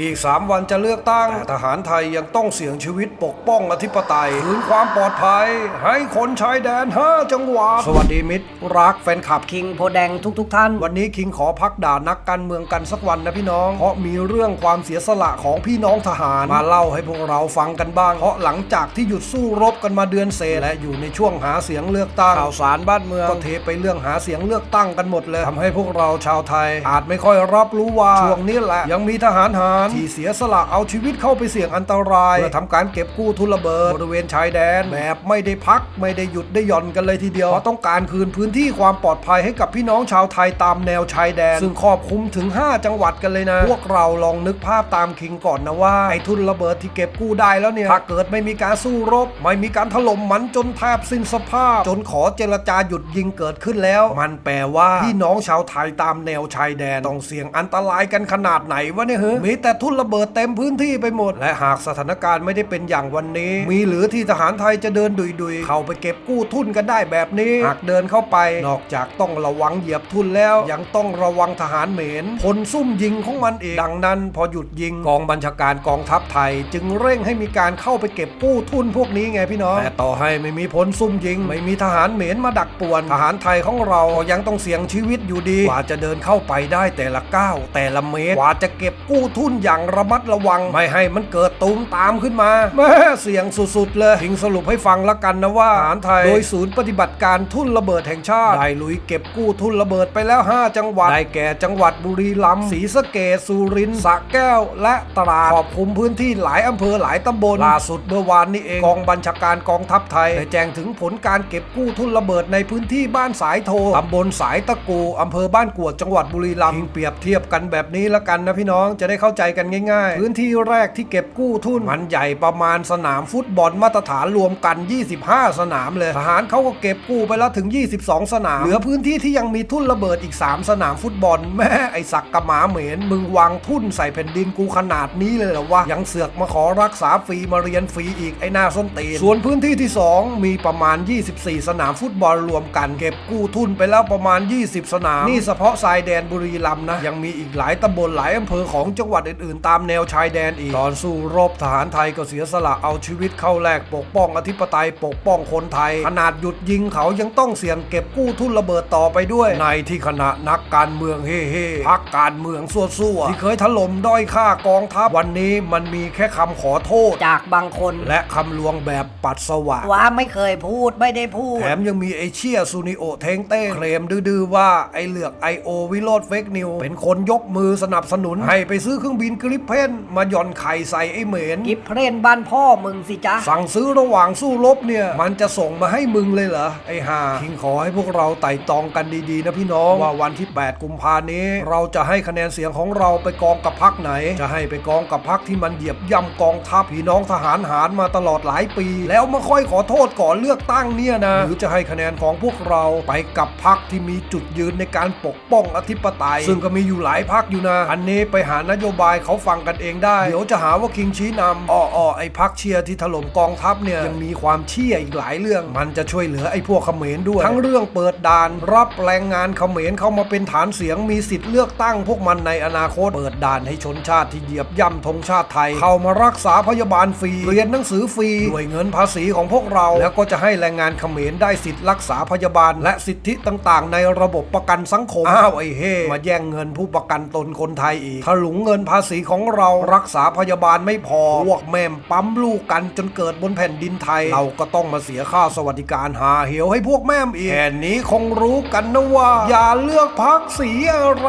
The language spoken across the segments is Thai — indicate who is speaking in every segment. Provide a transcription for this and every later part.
Speaker 1: อีก 3 วันจะเลือกตั้งแต่ทหารไทยยังต้องเสี่ยงชีวิตปกป้องอธิปไตยคืนความปลอดภัย ให้คนชายแดน 5 จังหวัด สวัสดีมิตร รักแฟนคลับ
Speaker 2: คิงโพแดงทุกๆทท่าน
Speaker 1: วันนี้คิงขอพักด่านักการเมืองกันสักวันนะพี่น้อง เพราะมีเรื่องความเสียสละของพี่น้องทหาร มาเล่าให้พวกเราฟังกันบ้าง เพราะหลังจากที่หยุดสู้รบกันมาเดือนเศษและอยู่ในช่วงหาเสียงเลือกตั้งข่าวสารบ้านเมืองก็เทไปเรื่องหาเสียงเลือกตั้งกันหมดเลยทำให้พวกเราชาวไทย อาจไม่ค่อยรับรู้ว่าช่วงนี้แหละยังมีทหารหารที่เสียสละเอาชีวิตเข้าไปเสี่ยงอันตรายเพื่อทำการเก็บกู้ทุนระเบิดบริเวณชายแดนแบบไม่ได้พักไม่ได้หยุดได้หย่อนกันเลยทีเดียวเพราะต้องการคืนพื้นที่ความปลอดภัยให้กับพี่น้องชาวไทยตามแนวชายแดน ซึ่งครอบคลุมถึง 5 จังหวัดกันเลยนะ พวกเราลองนึกภาพตามคิงก่อนนะว่าไอ้ทุนระเบิดที่เก็บกู้ได้แล้วเนี่ยถ้าเกิดไม่มีการสู้รบ ไม่มีการถล่มมันจนแทบสิ้นสภาพ จนขอเจรจาหยุดยิงเกิดขึ้นแล้ว มันแปลว่าพี่น้องชาวไทยตามแนวชายแดนต้องเสี่ยงอันตรายกันขนาดไหนวะเนี่ยเฮ้มีแต่ทุ่นระเบิดเต็มพื้นที่ไปหมด และหากสถานการณ์ไม่ได้เป็นอย่างวันนี้ มีหรือที่ทหารไทยจะเดินดุยๆ เข้าไปเก็บกู้ทุนกันได้แบบนี้ หากเดินเข้าไป นอกจากต้องระวังเหยียบทุนแล้ว ยังต้องระวังทหารเหม็นพลซุ่มยิงของมันเองดังนั้น พอหยุดยิงกองบัญชาการกองทัพไทย จึงเร่งให้มีการเข้าไปเก็บกู้ทุนพวกนี้ไงพี่น้องแต่ต่อให้ไม่มีพลซุ่มยิง ไม่มีทหารเหม็นมาดักป่วน ทหารไทยของเรายังต้องเสี่ยงชีวิตอยู่ดีกว่าจะเดินเข้าไปได้แต่ละก้าวแต่ละเมตรกว่าจะเก็บกู้ทุนอย่างระมัดระวัง ไม่ให้มันเกิดตูมตามขึ้นมาแม่เสียงสุดๆ เลยทิงสรุปให้ฟังละกันนะว่าทหารไทย โดยศูนย์ปฏิบัติการทุนระเบิดแห่งชาติ ได้ลุยเก็บกู้ทุนระเบิดไปแล้ว 5 จังหวัด ได้แก่จังหวัดบุรีรัมย์ศรีสะเกษสุรินทร์สระแก้ว และตราดขอบคุมพื้นที่หลายอำเภอหลายตำบลล่าสุดเมื่อวานนี้เองกองบัญชาการกองทัพไทยได้แจ้งถึงผลการเก็บกู้ทุนระเบิดในพื้นที่บ้านสายโทตำบลสายตะกูอำเภอบ้านกวดจังหวัดบุรีรัมย์เปรียบเทียบกันแบบนี้ละกันนะพี่น้องจะได้เข้าใจกันง่าย ๆ พื้นที่แรกที่เก็บกู้ทุน มันใหญ่ประมาณสนามฟุตบอลมาตรฐานรวมกัน 25 สนามเลยทหารเขาก็เก็บกู้ไปแล้วถึง 22 สนาม เหลือพื้นที่ที่ยังมีทุนระเบิดอีก 3 สนามฟุตบอล แม่ไอสักกะหมาเหม็นมึงวางทุนใส่แผ่นดินกูขนาดนี้เลยเหรอวะยังเสือกมาขอรักษาฟรีมาเรียนฟรีอีกไอ้หน้าส้นตีนส่วนพื้นที่ที่ 2 มีประมาณ 24 สนามฟุตบอลรวมกัน เก็บกู้ทุนไปแล้วประมาณ 20 สนาม นี่เฉพาะชายแดนบุรีรัมย์นะ ยังมีอีกหลายตำบลหลายอำเภอของจังหวัดอื่นๆตามแนวชายแดนอีก ตอนสู้รบทหารไทยก็เสียสละเอาชีวิตเข้าแลกปกป้องอธิปไตยปกป้องคนไทย ขนาดหยุดยิงเขายังต้องเสี่ยงเก็บกู้ทุนระเบิดต่อไปด้วย ในที่ขณะนักการเมืองเฮ่เฮ่พักการเมืองซั่วๆที่เคยถล่มด้อยค่ากองทัพวันนี้มันมีแค่คำขอโทษ
Speaker 2: จากบางคน
Speaker 1: และคำลวงแบบปัดสวะ
Speaker 2: ว่าไม่เคยพูดไม่ได้พูด
Speaker 1: แถมยังมีไอเชียซูนิโอเทงเต้เคลมดื้อๆว่าไอเหลือก I.O. วิโรดเฟกนิวเป็นคนยกมือสนับสนุนให้ไปซื้อเครื่องบินกริปเพนมาหย่อนไข่ใส่ไอเหม็น
Speaker 2: กิฟเพรนบ้านพ่อมึงสิจ๊ะ
Speaker 1: สั่งซื้อระหว่างสู้รบเนี่ย มันจะส่งมาให้มึงเลยเหรอ ไอ้ห่าคิงขอให้พวกเราไต่ตองกันดีๆนะพี่น้อง ว่าวันที่ 8 กุมภานี้ เราจะให้คะแนนเสียงของเราไปกองกับพักไหน จะให้ไปกองกับพักที่มันเหยียบย่ำกองทัพพี่น้องทหารหารมาตลอดหลายปี แล้วมาค่อยขอโทษก่อนเลือกตั้งเนี่ยนะหรือจะให้คะแนนของพวกเราไปกับพักที่มีจุดยืนในการปกป้องอธิปไตย ซึ่งก็มีอยู่หลายพักอยู่นะอันนี้ไปหานโยบายเขาฟังกันเองได้ เดี๋ยวจะหาว่าคิงชี้นำอ้ออไอ้พักเชียร์ที่ถล่มกองทัพเนี่ยยังมีความเชี่ยอีกหลายเรื่อง มันจะช่วยเหลือไอ้พวกเขมรด้วย ทั้งเรื่องเปิดด่าน รับแรงงานเขมรเข้ามาเป็นฐานเสียงมีสิทธิ์เลือกตั้งพวกมันในอนาคต เปิดด่านให้ชนชาติที่เหยียบย่ำธงชาติไทย เข้ามารักษาพยาบาลฟรี เรียนหนังสือฟรีด้วยเงินภาษีของพวกเรา แล้วก็จะให้แรงงานเขมรได้สิทธิ์รักษาพยาบาล และสิทธิต่างๆ ในระบบประกันสังคม อ้าวไอ้เฮ่มาแย่งเงินผู้ประกันตนคนไทยอีกถลุงเงินภาษีของเรารักษาพยาบาลไม่พอพวกแม่มปั๊มลูกกันจนเกิดบนแผ่นดินไทย เราก็ต้องมาเสียค่าสวัสดิการหาเหวให้พวกแม่มอีกแค่นี้คงรู้กันนะว่า อย่าเลือกพักสีอะไร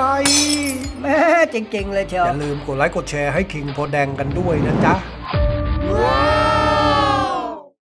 Speaker 2: แม่จริงๆเลยเชีย
Speaker 1: อ
Speaker 2: ว
Speaker 1: ย่าลืมกดไลค์กดแชร์ให้คิงโพแดงกันด้วยนะจ๊ะ